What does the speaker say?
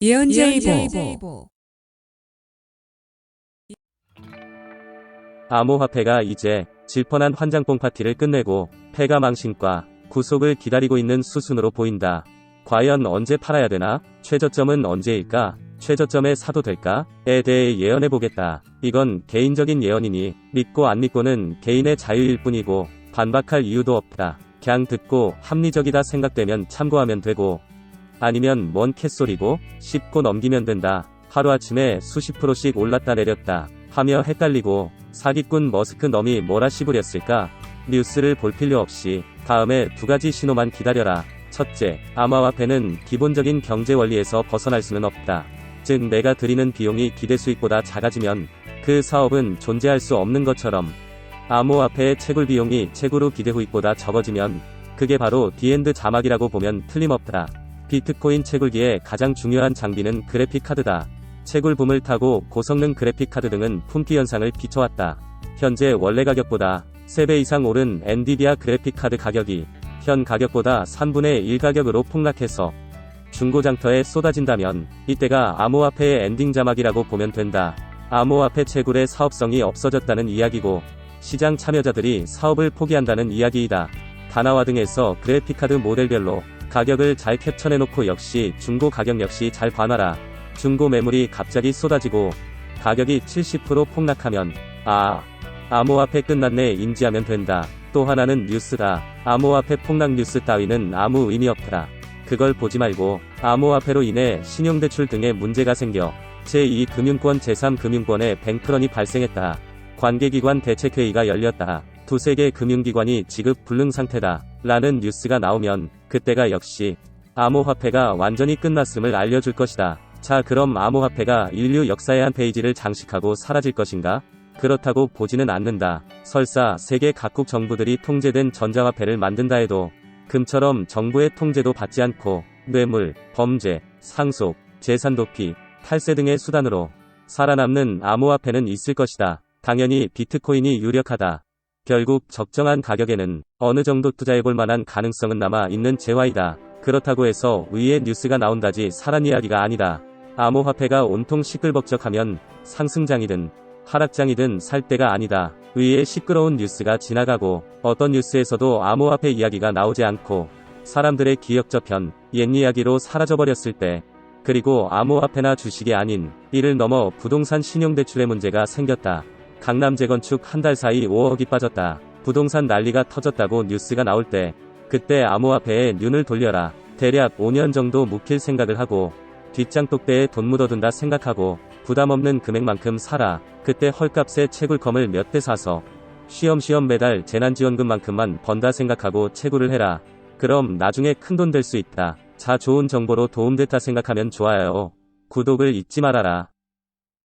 예언제이보 암호화폐가 이제 질펀한 환장뽕 파티를 끝내고 폐가 망신과 구속을 기다리고 있는 수순으로 보인다. 과연 언제 팔아야 되나? 최저점은 언제일까? 최저점에 사도 될까?에 대해 예언해보겠다. 이건 개인적인 예언이니 믿고 안 믿고는 개인의 자유일 뿐이고 반박할 이유도 없다. 그냥 듣고 합리적이다 생각되면 참고하면 되고 아니면 뭔 캣소리고 씹고 넘기면 된다. 하루아침에 수십 프로씩 올랐다 내렸다 하며 헷갈리고 사기꾼 머스크 놈이 뭐라 씹으렸을까? 뉴스를 볼 필요 없이 다음에 두 가지 신호만 기다려라. 첫째, 암호화폐는 기본적인 경제 원리에서 벗어날 수는 없다. 즉 내가 들이는 비용이 기대 수익보다 작아지면 그 사업은 존재할 수 없는 것처럼 암호화폐의 채굴 비용이 채굴 후 기대 후익보다 적어지면 그게 바로 디엔드 자막이라고 보면 틀림없다. 비트코인 채굴기의 가장 중요한 장비는 그래픽 카드다. 채굴 붐을 타고 고성능 그래픽 카드 등은 품귀 현상을 비춰왔다. 현재 원래 가격보다 3배 이상 오른 엔비디아 그래픽 카드 가격이 현 가격보다 3분의 1 가격으로 폭락해서 중고장터에 쏟아진다면 이때가 암호화폐의 엔딩 자막이라고 보면 된다. 암호화폐 채굴의 사업성이 없어졌다는 이야기고 시장 참여자들이 사업을 포기한다는 이야기이다. 다나와 등에서 그래픽카드 모델별로 가격을 잘 캡처해놓고 역시 중고 가격 역시 잘 봐놔라. 중고 매물이 갑자기 쏟아지고 가격이 70% 폭락하면 아 암호화폐 끝났네 인지하면 된다. 또 하나는 뉴스다. 암호화폐 폭락 뉴스 따위는 아무 의미 없더라. 그걸 보지 말고 암호화폐로 인해 신용대출 등의 문제가 생겨 제2금융권 제3금융권에 뱅크런이 발생했다. 관계기관 대책회의가 열렸다. 두세 개 금융기관이 지급 불능 상태다. 라는 뉴스가 나오면 그때가 역시 암호화폐가 완전히 끝났음을 알려줄 것이다. 자 그럼 암호화폐가 인류 역사의 한 페이지를 장식하고 사라질 것인가? 그렇다고 보지는 않는다. 설사 세계 각국 정부들이 통제된 전자화폐를 만든다 해도 금처럼 정부의 통제도 받지 않고 뇌물, 범죄, 상속, 재산 도피, 탈세 등의 수단으로 살아남는 암호화폐는 있을 것이다. 당연히 비트코인이 유력하다. 결국 적정한 가격에는 어느 정도 투자해볼 만한 가능성은 남아 있는 재화이다. 그렇다고 해서 위에 뉴스가 나온다지 사란 이야기가 아니다. 암호화폐가 온통 시끌벅적하면 상승장이든 하락장이든 살 때가 아니다. 위에 시끄러운 뉴스가 지나가고 어떤 뉴스에서도 암호화폐 이야기가 나오지 않고 사람들의 기억 저편, 옛 이야기로 사라져버렸을 때 그리고 암호화폐나 주식이 아닌 이를 넘어 부동산 신용대출의 문제가 생겼다. 강남 재건축 한 달 사이 5억이 빠졌다. 부동산 난리가 터졌다고 뉴스가 나올 때 그때 암호화폐에 눈을 돌려라. 대략 5년 정도 묵힐 생각을 하고 뒷장독대에 돈 묻어둔다 생각하고 부담 없는 금액만큼 사라. 그때 헐값에 채굴컴을 몇 대 사서 쉬엄쉬엄 매달 재난지원금만큼만 번다 생각하고 채굴을 해라. 그럼 나중에 큰돈 될 수 있다. 자 좋은 정보로 도움됐다 생각하면 좋아요. 구독을 잊지 말아라.